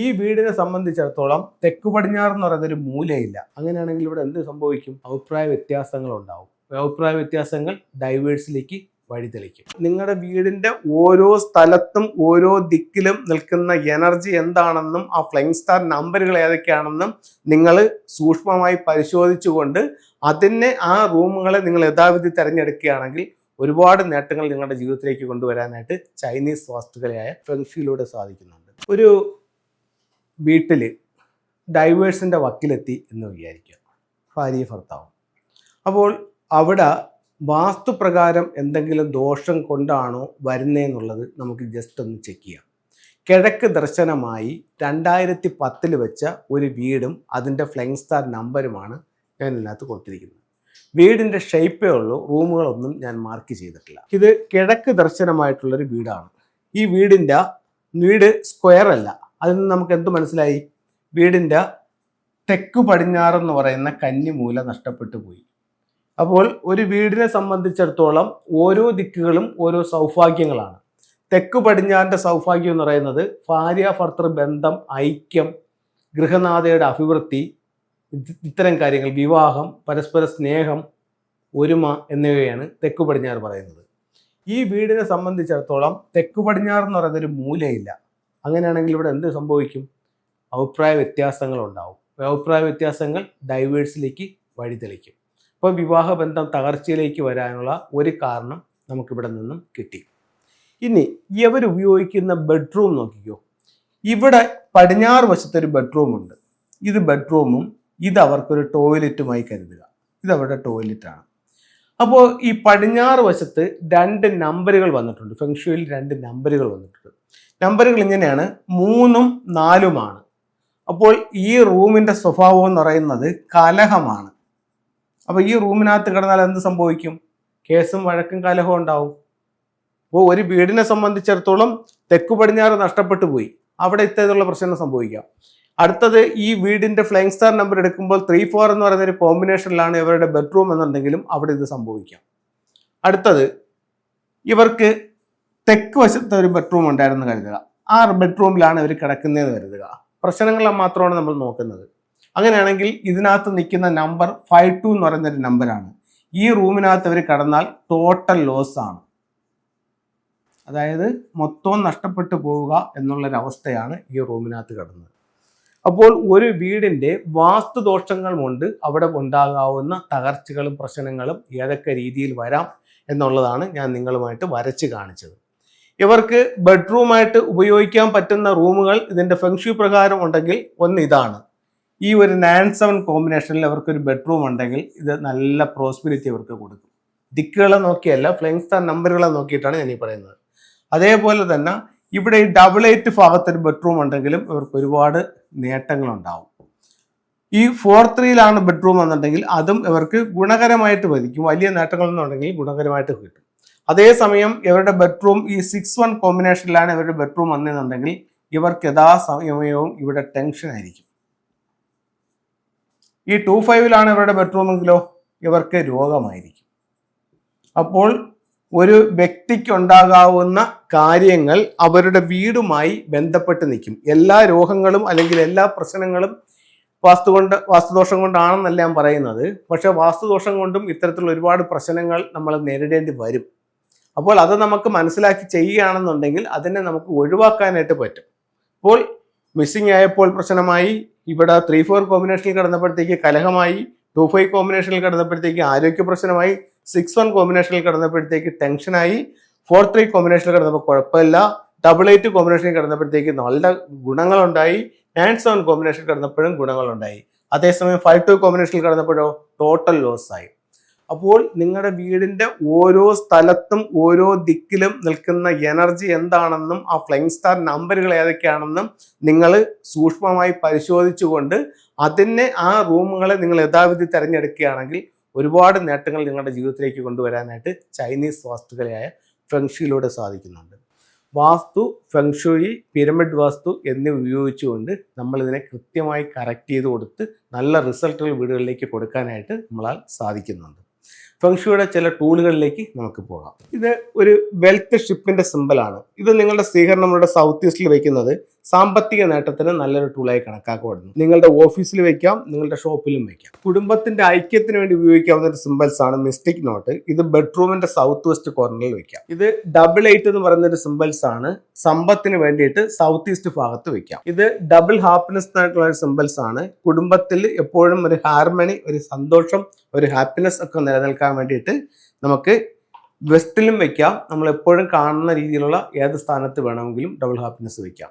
ഈ വീടിനെ സംബന്ധിച്ചിടത്തോളം തെക്ക് പടിഞ്ഞാറ് എന്ന് പറയുന്ന ഒരു മൂലയില്ല. അങ്ങനെയാണെങ്കിൽ ഇവിടെ എന്ത് സംഭവിക്കും? അഭിപ്രായ വ്യത്യാസങ്ങൾ ഉണ്ടാവും. അഭിപ്രായ വ്യത്യാസങ്ങൾ ഡൈവേഴ്സിലേക്ക് വഴിതെളിക്കും നിങ്ങളുടെ വീടിന്റെ ഓരോ സ്ഥലത്തും ഓരോ ദിക്കിലും നിൽക്കുന്ന എനർജി എന്താണെന്നും ആ ഫ്ലൈങ് സ്റ്റാർ നമ്പറുകൾ ഏതൊക്കെയാണെന്നും നിങ്ങൾ സൂക്ഷ്മമായി പരിശോധിച്ചുകൊണ്ട് അതിനെ ആ റൂമുകളെ നിങ്ങൾ യഥാവിധി തിരഞ്ഞെടുക്കുകയാണെങ്കിൽ ഒരുപാട് നേട്ടങ്ങൾ നിങ്ങളുടെ ജീവിതത്തിലേക്ക് കൊണ്ടുവരാനായിട്ട് ചൈനീസ് വാസ്തുക്കളയായ ഫെങ്ഷിയിലൂടെ സാധിക്കുന്നുണ്ട്. ഒരു വീട്ടിൽ ഡൈവേഴ്സിന്റെ വക്കിലെത്തി എന്ന് വിചാരിക്കുക. ഭാര്യ ഭർത്താവും. അപ്പോൾ അവിടെ വാസ്തുപ്രകാരം എന്തെങ്കിലും ദോഷം കൊണ്ടാണോ വരുന്നതെന്നുള്ളത് നമുക്ക് ജസ്റ്റ് ഒന്ന് ചെക്ക് ചെയ്യാം. കിഴക്ക് ദർശനമായി രണ്ടായിരത്തി പത്തിൽ വെച്ച ഒരു വീടും അതിന്റെ ഫ്ലൈങ് സ്റ്റാർ നമ്പരുമാണ് ഞാൻ ഇതിനകത്ത് കൊടുത്തിരിക്കുന്നത്. വീടിന്റെ ഷേപ്പേ ഉള്ളൂ റൂമുകളൊന്നും ഞാൻ മാർക്ക് ചെയ്തിട്ടില്ല. ഇത് കിഴക്ക് ദർശനമായിട്ടുള്ളൊരു വീടാണ്. ഈ വീടിന്റെ വീട് സ്ക്വയർ അല്ല. അതിൽ നിന്ന് നമുക്ക് എന്ത് മനസ്സിലായി? വീടിന്റെ തെക്ക് പടിഞ്ഞാറെന്ന് പറയുന്ന കന്നിമൂല നഷ്ടപ്പെട്ടു പോയി. അപ്പോൾ ഒരു വീടിനെ സംബന്ധിച്ചിടത്തോളം ഓരോ ദിക്കുകളും ഓരോ സൗഭാഗ്യങ്ങളാണ്. തെക്ക് പടിഞ്ഞാറിന്റെ സൗഭാഗ്യം എന്ന് പറയുന്നത് ഭാര്യ ഭർത്തൃ ബന്ധം ഐക്യം ഗൃഹനാഥയുടെ അഭിവൃദ്ധി ഇത്തരം കാര്യങ്ങൾ വിവാഹം പരസ്പര സ്നേഹം ഒരുമ എന്നിവയാണ് തെക്ക് പടിഞ്ഞാറ് പറയുന്നത്. ഈ വീടിനെ സംബന്ധിച്ചിടത്തോളം തെക്ക് പടിഞ്ഞാറ് എന്ന് പറയുന്ന മൂലയില്ല. അങ്ങനെയാണെങ്കിൽ ഇവിടെ എന്ത് സംഭവിക്കും? അഭിപ്രായ വ്യത്യാസങ്ങൾ ഉണ്ടാവും അഭിപ്രായ വ്യത്യാസങ്ങൾ ഡൈവേഴ്സിലേക്ക് വഴിതെളിക്കും. അപ്പോൾ വിവാഹബന്ധം തകർച്ചയിലേക്ക് വരാനുള്ള ഒരു കാരണം നമുക്കിവിടെ നിന്നും കിട്ടി. ഇനി ഇവർ ഉപയോഗിക്കുന്ന ബെഡ്റൂം നോക്കിക്കോ. ഇവിടെ പടിഞ്ഞാറ് വശത്തൊരു ബെഡ്റൂം ഉണ്ട്. ഇത് ബെഡ്റൂമും ഇത് അവർക്കൊരു ടോയ്ലറ്റുമായി കരുതുക. ഇത് അവരുടെ ടോയ്ലറ്റാണ് അപ്പോൾ ഈ പടിഞ്ഞാറ് വശത്ത് രണ്ട് നമ്പറുകൾ വന്നിട്ടുണ്ട്. ഫെങ്ഷുയിൽ രണ്ട് നമ്പറുകൾ വന്നിട്ടുണ്ട്. നമ്പറുകൾ ഇങ്ങനെയാണ്. മൂന്നും നാലുമാണ്. അപ്പോൾ ഈ റൂമിന്റെ സ്വഭാവം എന്ന് പറയുന്നത് കലഹമാണ്. അപ്പോൾ ഈ റൂമിനകത്ത് കിടന്നാൽ എന്ത് സംഭവിക്കും? കേസും വഴക്കും കലഹവും ഉണ്ടാവും. അപ്പോൾ ഒരു വീടിനെ സംബന്ധിച്ചിടത്തോളം തെക്കു പടിഞ്ഞാറ് നഷ്ടപ്പെട്ടു പോയി. അവിടെ ഇത്തരത്തിലുള്ള പ്രശ്നം സംഭവിക്കാം. അടുത്തത് ഈ വീടിന്റെ ഫ്ലൈങ് സ്റ്റാർ നമ്പർ എടുക്കുമ്പോൾ ത്രീ ഫോർ എന്ന് പറയുന്ന ഒരു കോമ്പിനേഷനിലാണ് ഇവരുടെ ബെഡ്റൂം എന്നുണ്ടെങ്കിലും അവിടെ ഇത് സംഭവിക്കാം. അടുത്തത് ഇവർക്ക് തെക്ക് വശത്ത് ഒരു ബെഡ്റൂം ഉണ്ടായിരുന്നു കരുതുക. ആ ബെഡ്റൂമിലാണ് ഇവർ കിടക്കുന്നതെന്ന് കരുതുക. പ്രശ്നങ്ങൾ മാത്രമാണ് നമ്മൾ നോക്കുന്നത്. അങ്ങനെയാണെങ്കിൽ ഇതിനകത്ത് നിൽക്കുന്ന നമ്പർ ഫൈവ് ടു എന്ന് പറയുന്നൊരു നമ്പറാണ് ഈ റൂമിനകത്ത് അവർ കടന്നാൽ ടോട്ടൽ ലോസ് ആണ്. അതായത് മൊത്തം നഷ്ടപ്പെട്ടു പോവുക എന്നുള്ളൊരവസ്ഥയാണ് ഈ റൂമിനകത്ത് കിടന്നത്. അപ്പോൾ ഒരു വീടിന്റെ വാസ്തുദോഷങ്ങൾ കൊണ്ട് അവിടെ ഉണ്ടാകാവുന്ന തകർച്ചകളും പ്രശ്നങ്ങളും ഏതൊക്കെ രീതിയിൽ വരാം എന്നുള്ളതാണ് ഞാൻ നിങ്ങളുമായിട്ട് വരച്ച് കാണിച്ചത്. ഇവർക്ക് ബെഡ്റൂമായിട്ട് ഉപയോഗിക്കാൻ പറ്റുന്ന റൂമുകൾ ഇതിന്റെ ഫെങ്ഷു പ്രകാരം ഉണ്ടെങ്കിൽ ഒന്ന് ഇതാണ്. ഈ ഒരു നയൻ സെവൻ കോമ്പിനേഷനിൽ അവർക്കൊരു ബെഡ്റൂം ഉണ്ടെങ്കിൽ ഇത് നല്ല പ്രോസ്പിരിറ്റി അവർക്ക് കൊടുക്കും. ദിക്കുകളെ നോക്കിയല്ല ഫ്ലൈങ് സ്റ്റാർ നമ്പറുകളെ നോക്കിയിട്ടാണ് ഞാൻ പറയുന്നത്. അതേപോലെ തന്നെ ഇവിടെ ഈ ഡബിൾ എയ്റ്റ് ഭാഗത്തൊരു ബെഡ്റൂം ഉണ്ടെങ്കിലും ഇവർക്ക് ഒരുപാട് നേട്ടങ്ങളുണ്ടാവും. ഈ ഫോർ ത്രീയിലാണ് ബെഡ്റൂം എന്നുണ്ടെങ്കിൽ അതും ഇവർക്ക് ഗുണകരമായിട്ട് വരിക്കും വലിയ നേട്ടങ്ങളെന്നുണ്ടെങ്കിൽ ഗുണകരമായിട്ട് കിട്ടും. അതേസമയം ഇവരുടെ ബെഡ്റൂം ഈ സിക്സ് വൺ കോമ്പിനേഷനിലാണ് ഇവരുടെ ബെഡ്റൂം വന്നതെന്നുണ്ടെങ്കിൽ ഇവർക്ക് യഥാസമയവും ഇവിടെ ടെൻഷൻ ആയിരിക്കും. ഈ ടു ഫൈവിലാണ് ഇവരുടെ ബെഡ്റൂമെങ്കിലോ ഇവർക്ക് രോഗമായിരിക്കും. അപ്പോൾ ഒരു വ്യക്തിക്കുണ്ടാകാവുന്ന കാര്യങ്ങൾ അവരുടെ വീടുമായി ബന്ധപ്പെട്ട് നിൽക്കും. എല്ലാ രോഗങ്ങളും അല്ലെങ്കിൽ എല്ലാ പ്രശ്നങ്ങളും വാസ്തു കൊണ്ട് വാസ്തുദോഷം കൊണ്ടാണെന്നല്ല ഞാൻ പറയുന്നത്. പക്ഷെ വാസ്തുദോഷം കൊണ്ടും ഇത്തരത്തിലുള്ള ഒരുപാട് പ്രശ്നങ്ങൾ നമ്മൾ നേരിടേണ്ടി വരും. അപ്പോൾ അത് നമുക്ക് മനസ്സിലാക്കി ചെയ്യുകയാണെന്നുണ്ടെങ്കിൽ അതിനെ നമുക്ക് ഒഴിവാക്കാനായിട്ട് പറ്റും. അപ്പോൾ മിസ്സിംഗ് ആയപ്പോൾ പ്രശ്നമായി. ഇവിടെ ത്രീ ഫോർ കോമ്പിനേഷനിൽ കിടന്നപ്പോഴത്തേക്ക് കലഹമായി. ടു ഫൈവ് കോമ്പിനേഷനിൽ കിടന്നപ്പോഴത്തേക്ക് ആരോഗ്യ പ്രശ്നമായി. സിക്സ് വൺ കോമ്പിനേഷനിൽ കിടന്നപ്പോഴത്തേക്ക് ടെൻഷനായി ഫോർ ത്രീ കോമ്പിനേഷനിൽ കിടന്നപ്പോൾ കുഴപ്പമില്ല. ഡബിൾ എയ്റ്റ് കോമ്പിനേഷനിൽ കിടന്നപ്പോഴത്തേക്ക് നല്ല ഗുണങ്ങളുണ്ടായി. നയൻ സെവൻ കോമ്പിനേഷനിൽ കിടന്നപ്പോഴും ഗുണങ്ങളുണ്ടായി. അതേസമയം ഫൈവ് ടു കോമ്പിനേഷനിൽ കിടന്നപ്പോഴോ ടോട്ടൽ ലോസ് ആയി. അപ്പോൾ നിങ്ങളുടെ വീടിന്റെ ഓരോ സ്ഥലത്തും ഓരോ ദിക്കിലും നിൽക്കുന്ന എനർജി എന്താണെന്നും ആ ഫ്ലൈങ് സ്റ്റാർ നമ്പറുകൾ ഏതൊക്കെയാണെന്നും നിങ്ങൾ സൂക്ഷ്മമായി പരിശോധിച്ചുകൊണ്ട് അതിനെ ആ റൂമുകളെ നിങ്ങൾ യഥാവിധി തിരഞ്ഞെടുക്കുകയാണെങ്കിൽ ഒരുപാട് നേട്ടങ്ങൾ നിങ്ങളുടെ ജീവിതത്തിലേക്ക് കൊണ്ടുവരാനായിട്ട് ചൈനീസ് വാസ്തുക്കളെയായ ഫെങ്ഷിയിലൂടെ സാധിക്കുന്നുണ്ട്. വാസ്തു ഫെങ്ഷുയി പിരമിഡ് വാസ്തു എന്നിവ ഉപയോഗിച്ചുകൊണ്ട് നമ്മളിതിനെ കൃത്യമായി കറക്റ്റ് ചെയ്ത് കൊടുത്ത് നല്ല റിസൾട്ടുകൾ വീടുകളിലേക്ക് കൊടുക്കാനായിട്ട് നമ്മളാൽ സാധിക്കുന്നുണ്ട്. ഫെങ്ഷുയുടെ ചില ടൂളുകളിലേക്ക് നമുക്ക് പോകാം. ഇത് ഒരു വെൽത്ത് ഷിപ്പിന്റെ സിമ്പിളാണ് ഇത് നിങ്ങളുടെ സ്വീകരണം നമ്മുടെ സൗത്ത് ഈസ്റ്റിൽ വെക്കുന്നത് സാമ്പത്തിക നേട്ടത്തിന് നല്ലൊരു ടൂളായി കണക്കാക്കപ്പെടുന്നു. നിങ്ങളുടെ ഓഫീസിൽ വെക്കാം നിങ്ങളുടെ ഷോപ്പിലും വെക്കാം. കുടുംബത്തിന്റെ ഐക്യത്തിന് വേണ്ടി ഉപയോഗിക്കാവുന്ന ഒരു സിമ്പിൾസ് ആണ് മിസ്റ്റിക് നോട്ട് ഇത് ബെഡ്റൂമിന്റെ സൗത്ത് വെസ്റ്റ് കോർണറിൽ വെക്കാം. ഇത് ഡബിൾ എയ്റ്റ് എന്ന് പറയുന്ന ഒരു സിമ്പിൾസ് ആണ്. സമ്പത്തിന് വേണ്ടിയിട്ട് സൗത്ത് ഈസ്റ്റ് ഭാഗത്ത് വെക്കാം. ഇത് ഡബിൾ ഹാപ്പിനെസ് ആയിട്ടുള്ള ഒരു സിമ്പിൾസ് ആണ്. കുടുംബത്തിൽ എപ്പോഴും ഒരു ഹാർമണി ഒരു സന്തോഷം ഒരു ഹാപ്പിനെസ് ഒക്കെ നിലനിൽക്കാൻ വേണ്ടിയിട്ട് നമുക്ക് വെസ്റ്റിലും വെക്കാം. നമ്മൾ എപ്പോഴും കാണുന്ന രീതിയിലുള്ള ഏത് സ്ഥാനത്ത് വേണമെങ്കിലും ഡബിൾ ഹാപ്പിനെസ് വെക്കാം.